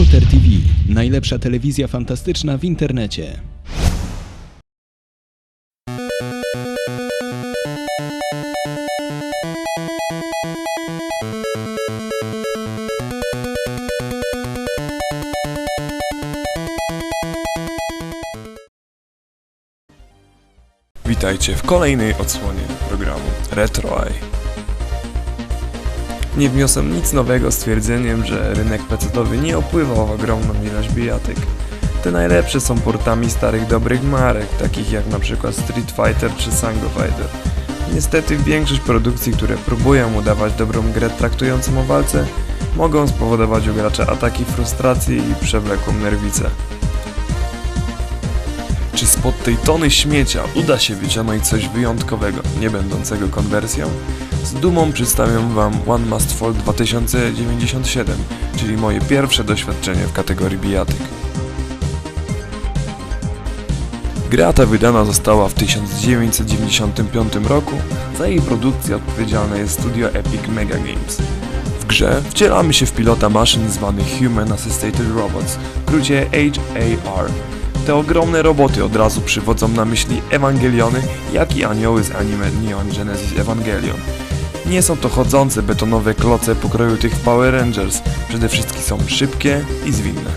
Polter TV. Najlepsza telewizja fantastyczna w internecie. Witajcie w kolejnej odsłonie programu Retro Eye. Nie wniosę nic nowego stwierdzeniem, że rynek pecetowy nie opływa w ogromną ilość bijatyk. Te najlepsze są portami starych dobrych marek, takich jak przykład Street Fighter czy Sango Fighter. Niestety większość produkcji, które próbują udawać dobrą grę traktującą o walce, mogą spowodować u gracza ataki frustracji i przewlekłą nerwicę. Czy spod tej tony śmiecia uda się wyciągnąć coś wyjątkowego, nie będącego konwersją? Z dumą przedstawiam Wam One Must Fall 2097, czyli moje pierwsze doświadczenie w kategorii bijatyk. Gra ta wydana została w 1995 roku, za jej produkcję odpowiedzialne jest studio Epic Mega Games. W grze wcielamy się w pilota maszyn zwanych Human Assisted Robots, w skrócie HAR. Te ogromne roboty od razu przywodzą na myśli Ewangeliony, jak i anioły z anime Neon Genesis Evangelion. Nie są to chodzące betonowe kloce pokroju tych Power Rangers, przede wszystkim są szybkie i zwinne.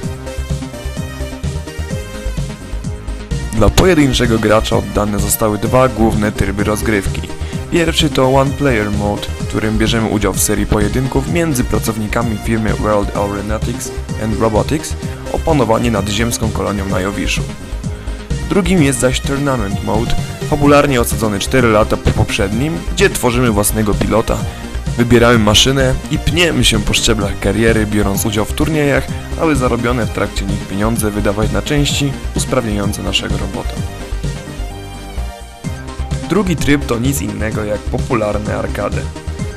Dla pojedynczego gracza oddane zostały dwa główne tryby rozgrywki. Pierwszy to One Player Mode, w którym bierzemy udział w serii pojedynków między pracownikami firmy World Aeronautics and Robotics o panowanie nad ziemską kolonią na Jowiszu. Drugim jest zaś Tournament Mode, fabularnie osadzony 4 lata po poprzednim, gdzie tworzymy własnego pilota, wybieramy maszynę i pniemy się po szczeblach kariery, biorąc udział w turniejach, aby zarobione w trakcie nich pieniądze wydawać na części usprawniające naszego robota. Drugi tryb to nic innego jak popularne arkady.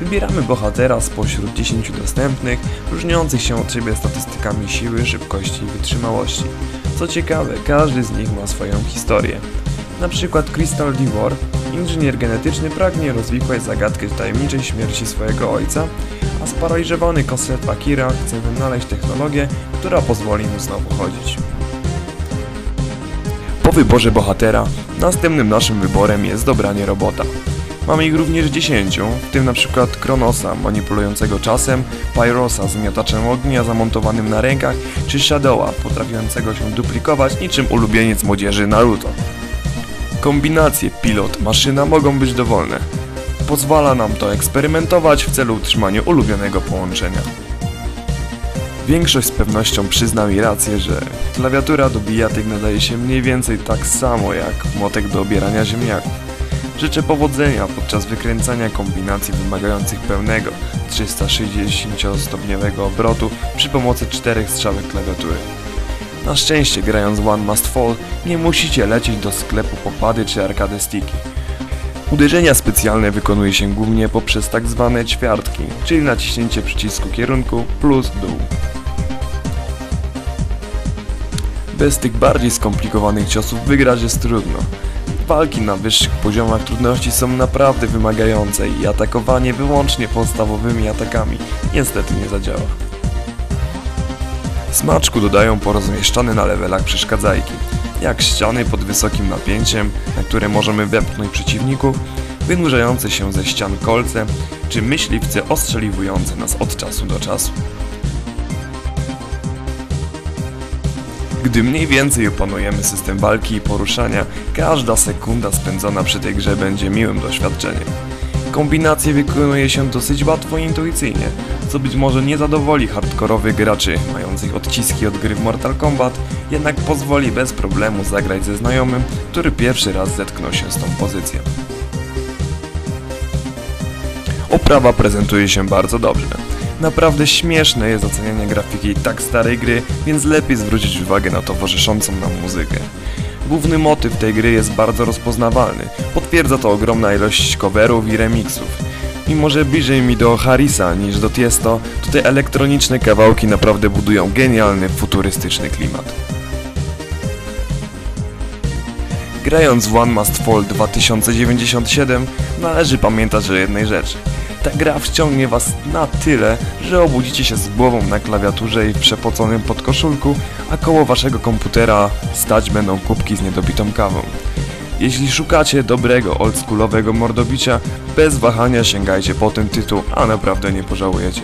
Wybieramy bohatera spośród 10 dostępnych, różniących się od siebie statystykami siły, szybkości i wytrzymałości. Co ciekawe, każdy z nich ma swoją historię. Na przykład Crystal Divor, inżynier genetyczny pragnie rozwikłać zagadkę tajemniczej śmierci swojego ojca, a sparaliżowany Kosset Akira chce wynaleźć technologię, która pozwoli mu znowu chodzić. Po wyborze bohatera, następnym naszym wyborem jest dobranie robota. Mamy ich również 10, w tym przykład Kronosa manipulującego czasem, Pyrosa z miotaczem ognia zamontowanym na rękach, czy Shadowa potrafiącego się duplikować niczym ulubieniec młodzieży Naruto. Kombinacje pilot-maszyna mogą być dowolne. Pozwala nam to eksperymentować w celu utrzymania ulubionego połączenia. Większość z pewnością przyzna mi rację, że klawiatura do bijatyk nadaje się mniej więcej tak samo jak młotek do obierania ziemniaków. Życzę powodzenia podczas wykręcania kombinacji wymagających pełnego 360-stopniowego obrotu przy pomocy czterech strzałek klawiatury. Na szczęście grając One Must Fall nie musicie lecieć do sklepu po pady czy arcade sticky. Uderzenia specjalne wykonuje się głównie poprzez tak zwane ćwiartki, czyli naciśnięcie przycisku kierunku plus dół. Bez tych bardziej skomplikowanych ciosów wygrać jest trudno. Walki na wyższych poziomach trudności są naprawdę wymagające i atakowanie wyłącznie podstawowymi atakami niestety nie zadziała. Smaczku dodają porozmieszczane na levelach przeszkadzajki, jak ściany pod wysokim napięciem, na które możemy wepchnąć przeciwników, wynurzające się ze ścian kolce, czy myśliwce ostrzeliwujące nas od czasu do czasu. Gdy mniej więcej opanujemy system walki i poruszania, każda sekunda spędzona przy tej grze będzie miłym doświadczeniem. Kombinacje wykonuje się dosyć łatwo i intuicyjnie, co być może nie zadowoli hardkorowych graczy mających odciski od gry w Mortal Kombat, jednak pozwoli bez problemu zagrać ze znajomym, który pierwszy raz zetknął się z tą pozycją. Oprawa prezentuje się bardzo dobrze. Naprawdę śmieszne jest ocenianie grafiki tak starej gry, więc lepiej zwrócić uwagę na towarzyszącą nam muzykę. Główny motyw tej gry jest bardzo rozpoznawalny. Potwierdza to ogromna ilość coverów i remixów. Mimo, że bliżej mi do Harrisa niż do Tiesto, to te elektroniczne kawałki naprawdę budują genialny, futurystyczny klimat. Grając w One Must Fall 2097 należy pamiętać o jednej rzeczy. Ta gra wciągnie was na tyle, że obudzicie się z głową na klawiaturze i w przepoconym podkoszulku, a koło waszego komputera stać będą kubki z niedobitą kawą. Jeśli szukacie dobrego, oldschoolowego mordobicia, bez wahania sięgajcie po ten tytuł, a naprawdę nie pożałujecie.